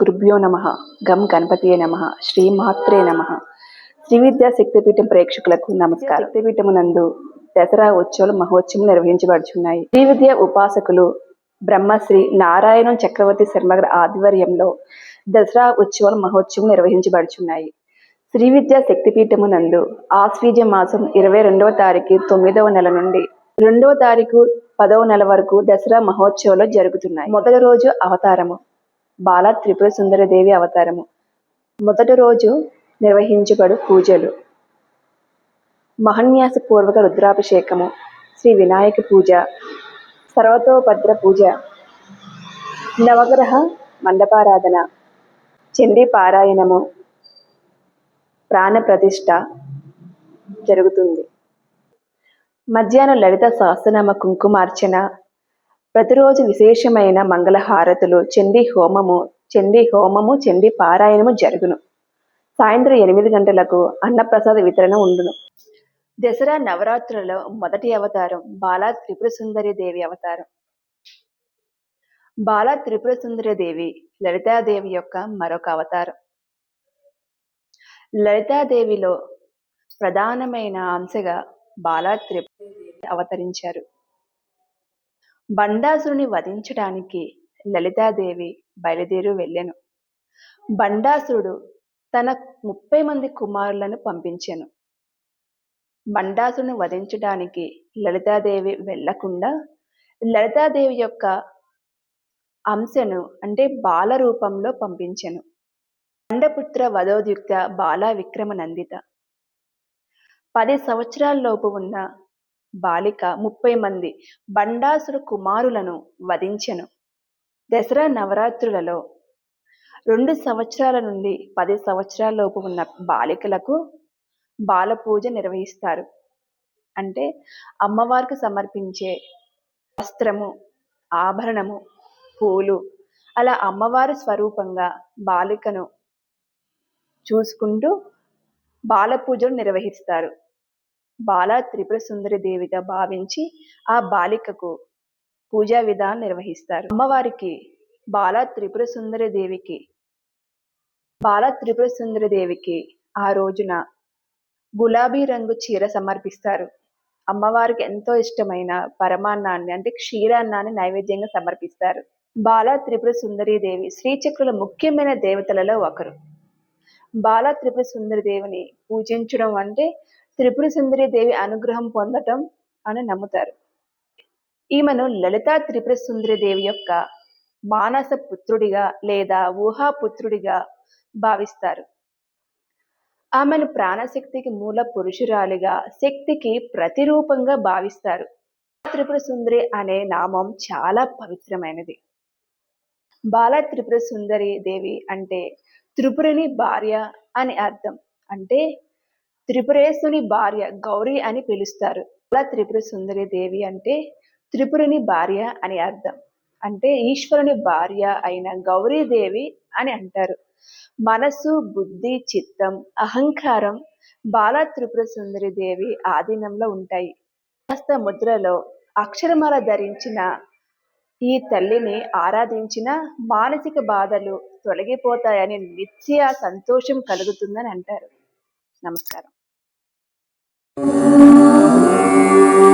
గురుభ్యో నమ. గం గణపతియే నమ. శ్రీ మాత్రే నమ. శ్రీ విద్యా శక్తిపీఠం ప్రేక్షకులకు నమస్కారం. శక్తిపీఠమునందు దసరా ఉత్సవాలు మహోత్సవం నిర్వహించబడుచున్నాయి. శ్రీ విద్య ఉపాసకులు బ్రహ్మశ్రీ నారాయణ చక్రవర్తి శర్మ గారి ఆధ్వర్యంలో దసరా ఉత్సవాలు మహోత్సవం నిర్వహించబడుచున్నాయి. శ్రీ విద్యా శక్తిపీఠము నందు ఆశ్వీజ మాసం ఇరవై రెండవ తారీఖు తొమ్మిదవ నెల నుండి రెండవ తారీఖు పదవ నెల వరకు దసరా మహోత్సవాలు జరుగుతున్నాయి. మొదటి రోజు అవతారము. బాల త్రిపుర సుందరదేవి అవతారము. మొదటి రోజు నిర్వహించబడు పూజలు. మహన్యాస పూర్వక రుద్రాభిషేకము. శ్రీ వినాయక పూజ. సర్వతోభద్ర పూజ. నవగ్రహ మండపారాధన. చండీ పారాయణము. ప్రాణ ప్రతిష్ట జరుగుతుంది. మధ్యాహ్నం లలిత సహస్రనామ కుంకుమార్చన. ప్రతిరోజు విశేషమైన మంగళహారతులు చండీ హోమము చండీ హోమము చండీ పారాయణము జరుగును. సాయంత్రం ఎనిమిది గంటలకు అన్నప్రసాద వితరణ ఉండును. దసరా నవరాత్రులలో మొదటి అవతారం బాలా త్రిపుర సుందరి దేవి అవతారం. బాలా త్రిపుర సుందరి దేవి లలితాదేవి యొక్క మరొక అవతారం. లలితాదేవిలో ప్రధానమైన అంశగా బాలా త్రిపుర అవతరించారు. బండాసురుని వధించడానికి లలితాదేవి బయలుదేరి వెళ్ళెను. బండాసురుడు తన ముప్పై మంది కుమారులను పంపించెను. బండాసురుని వధించడానికి లలితాదేవి వెళ్ళకుండా లలితాదేవి యొక్క అంశను అంటే బాల రూపంలో పంపించెను. బండపుత్ర వధోద్యుక్త బాలా విక్రమ నందిత పది సంవత్సరాల్లోపు ఉన్న బాలిక ముప్పై మంది బండాసుర కుమారులను వధించెను. దసరా నవరాత్రులలో రెండు సంవత్సరాల నుండి పది సంవత్సరాలలోపు ఉన్న బాలికలకు బాలపూజ నిర్వహిస్తారు. అంటే అమ్మవారికి సమర్పించే వస్త్రము ఆభరణము పూలు అలా అమ్మవారి స్వరూపంగా బాలికను చూసుకుంటూ బాలపూజను నిర్వహిస్తారు. బాల త్రిపుర సుందరి దేవిగా భావించి ఆ బాలికకు పూజా విధానం నిర్వహిస్తారు. అమ్మవారికి బాల త్రిపుర సుందరి దేవికి బాల త్రిపుర సుందరి దేవికి ఆ రోజున గులాబీ రంగు చీర సమర్పిస్తారు. అమ్మవారికి ఎంతో ఇష్టమైన పరమాన్నాన్ని అంటే క్షీరాన్నాన్ని నైవేద్యంగా సమర్పిస్తారు. బాల త్రిపుర సుందరి దేవి శ్రీచక్రుల ముఖ్యమైన దేవతలలో ఒకరు. బాల త్రిపుర సుందరి దేవిని పూజించడం అంటే త్రిపుర సుందరి దేవి అనుగ్రహం పొందటం అని నమ్ముతారు. ఈమెను లలితా త్రిపుర సుందరి దేవి యొక్క మానస పుత్రుడిగా లేదా ఊహాపుత్రుడిగా భావిస్తారు. ఆమెను ప్రాణశక్తికి మూల పురుషురాలిగా శక్తికి ప్రతిరూపంగా భావిస్తారు. త్రిపుర సుందరి అనే నామం చాలా పవిత్రమైనది. బాల త్రిపుర సుందరి దేవి అంటే త్రిపురుని భార్య అని అర్థం. అంటే త్రిపురేశుని భార్య గౌరీ అని పిలుస్తారు. బాల త్రిపుర సుందరి దేవి అంటే త్రిపురుని భార్య అని అర్థం. అంటే ఈశ్వరుని భార్య అయిన గౌరీదేవి అని అంటారు. మనసు బుద్ధి చిత్తం అహంకారం బాల త్రిపుర సుందరి దేవి ఆధీనంలో ఉంటాయి. హస్త ముద్రలో అక్షరమాల ధరించిన ఈ తల్లిని ఆరాధించిన మానసిక బాధలు తొలగిపోతాయని నిత్య సంతోషం కలుగుతుందని అంటారు. నమస్కారం. Thank.